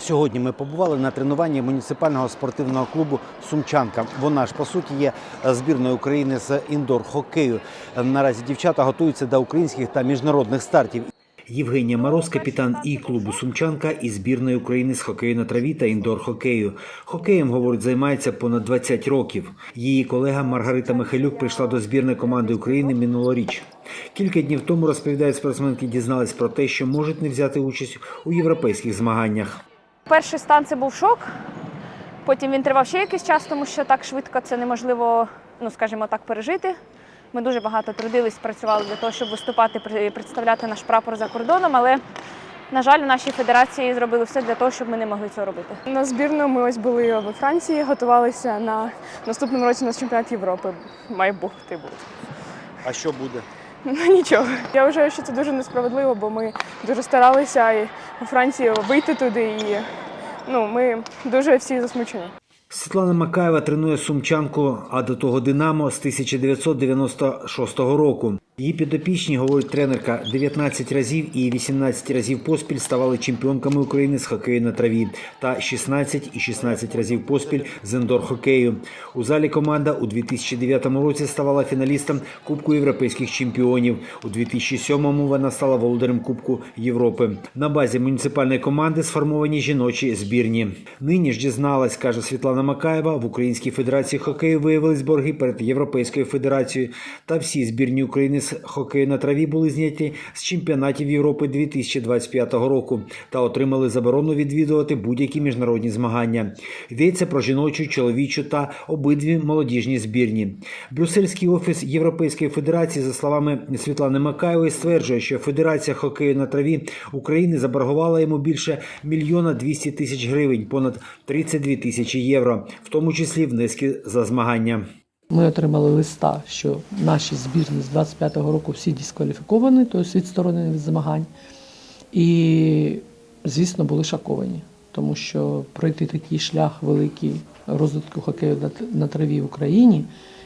Сьогодні ми побували на тренуванні муніципального спортивного клубу Сумчанка. Вона ж по суті є збірною України з індор-хокею. Наразі дівчата готуються до українських та міжнародних стартів. Євгенія Мороз, капітан і клубу Сумчанка і збірної України з хокею на траві та індор-хокею. Хокеєм, говорить, займається понад 20 років. Її колега Маргарита Михайлюк прийшла до збірної команди України минулоріч. Кілька днів тому розповідають спортсменки, дізнались про те, що можуть не взяти участь у європейських змаганнях. Перший стан це був шок. Потім він тривав ще якийсь час, тому що так швидко це неможливо, ну скажімо так, пережити. Ми дуже багато трудились, працювали для того, щоб виступати, при- представляти наш прапор за кордоном. Але, на жаль, у нашій федерації зробили все для того, щоб ми не могли цього робити. На збірну ми ось були во Франції, готувалися на наступному році на чемпіонат Європи. Має бути буде. А що буде? Ну нічого. Я вважаю, що це дуже несправедливо, бо ми дуже старалися і у Франції вийти туди, і ну, ми дуже всі засмучені. Світлана Макаєва тренує сумчанку, а до того Динамо з 1996 року. Її підопічні, говорить тренерка, 19 разів і 18 разів поспіль ставали чемпіонками України з хокею на траві та 16 і 16 разів поспіль з індор-хокею. У залі команда у 2009 році ставала фіналістом Кубку європейських чемпіонів. У 2007-му вона стала володарем Кубку Європи. На базі муніципальної команди сформовані жіночі збірні. Нині ж дізналась, каже Світлана Макаєва, в Українській федерації хокею виявились борги перед Європейською федерацією. Та всі збірні України хокею на траві були зняті з чемпіонатів Європи 2025 року та отримали заборону відвідувати будь-які міжнародні змагання. Йдеться про жіночу, чоловічу та обидві молодіжні збірні. Брюссельський офіс Європейської федерації, за словами Світлани Макаєвої, стверджує, що Федерація хокею на траві України заборгувала йому більше мільйона 200 тисяч гривень, понад 32 тисячі євро, в тому числі внески за змагання. Ми отримали листа, що наші збірні з 25-го року всі дискваліфіковані, тобто відсторонені від змагань. І, звісно, були шоковані, тому що пройти такий шлях великий розвитку хокею на траві в Україні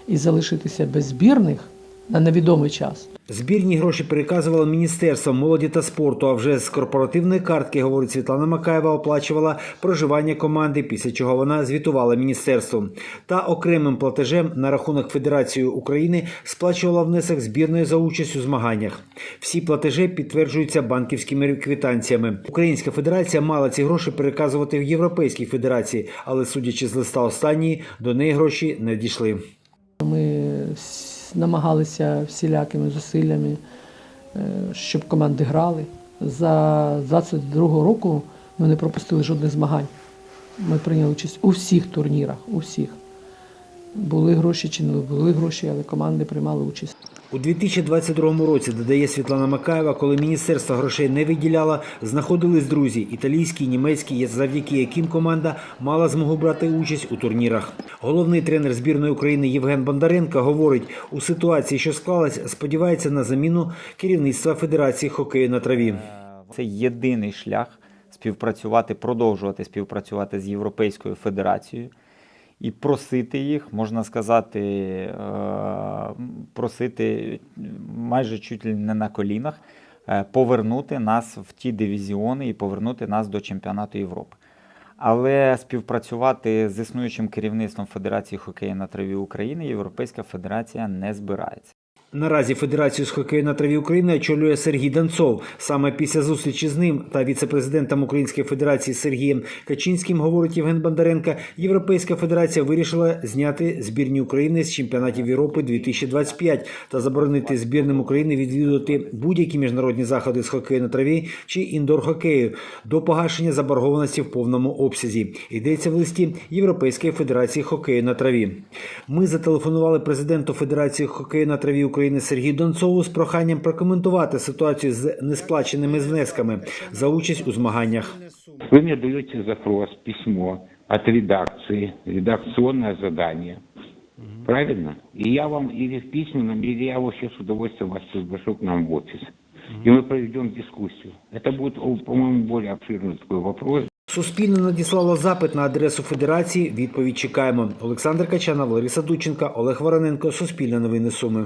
і залишитися без збірних на невідомий час. Збірні гроші переказувало Міністерство молоді та спорту. А вже з корпоративної картки, говорить Світлана Макаєва, оплачувала проживання команди, після чого вона звітувала міністерству. Та окремим платежем на рахунок Федерації України сплачувала внесок збірної за участь у змаганнях. Всі платежі підтверджуються банківськими квитанціями. Українська федерація мала ці гроші переказувати в Європейській федерації, але судячи з листа останньої, до неї гроші не дійшли. Намагалися всілякими зусиллями, е, щоб команди грали. За 22 року ми не пропустили жодних змагань. Ми прийняли участь у всіх турнірах, у всіх. Були гроші чи не були гроші, але команди приймали участь. У 2022 році, додає Світлана Макаєва, коли міністерство грошей не виділяло, знаходились друзі італійські, німецькі, завдяки яким команда мала змогу брати участь у турнірах. Головний тренер збірної України Євген Бондаренко говорить, у ситуації, що склалась, сподівається на заміну керівництва Федерації хокею на траві. Це єдиний шлях співпрацювати, продовжувати співпрацювати з Європейською Федерацією і просити їх, можна сказати, е, просити майже чуть ли не на колінах, е, повернути нас в ті дивізіони і повернути нас до чемпіонату Європи. Але співпрацювати з існуючим керівництвом Федерації хокею на траві України Європейська Федерація не збирається. Наразі Федерацію з хокею на траві України очолює Сергій Данцов. Саме після зустрічі з ним та віце-президентом Української Федерації Сергієм Качинським, говорить Євген Бондаренко, Європейська Федерація вирішила зняти збірні України з чемпіонатів Європи 2025 та заборонити збірним України відвідувати будь-які міжнародні заходи з хокею на траві чи індор-хокею до погашення заборгованості в повному обсязі. Йдеться в листі Європейської Федерації хокею на траві. Ми зателефонували президенту Федерації хокею на траві України Сергію Донцову з проханням прокоментувати ситуацію з несплаченими внесками за участь у змаганнях. Вы мне даете запрос, письмо от редакции, редакционное задание. Правильно? И я вам или в письменном, или я вообще с удовольствием вас приглашу к нам в офис. И мы проведем дискуссию. Это будет, о, по-моему, более обширный такой вопрос. Суспільне надіслало запит на адресу Федерації. Відповідь чекаємо. Олександр Качанов, Лариса Дученка, Олег Вороненко. Суспільне новини Суми.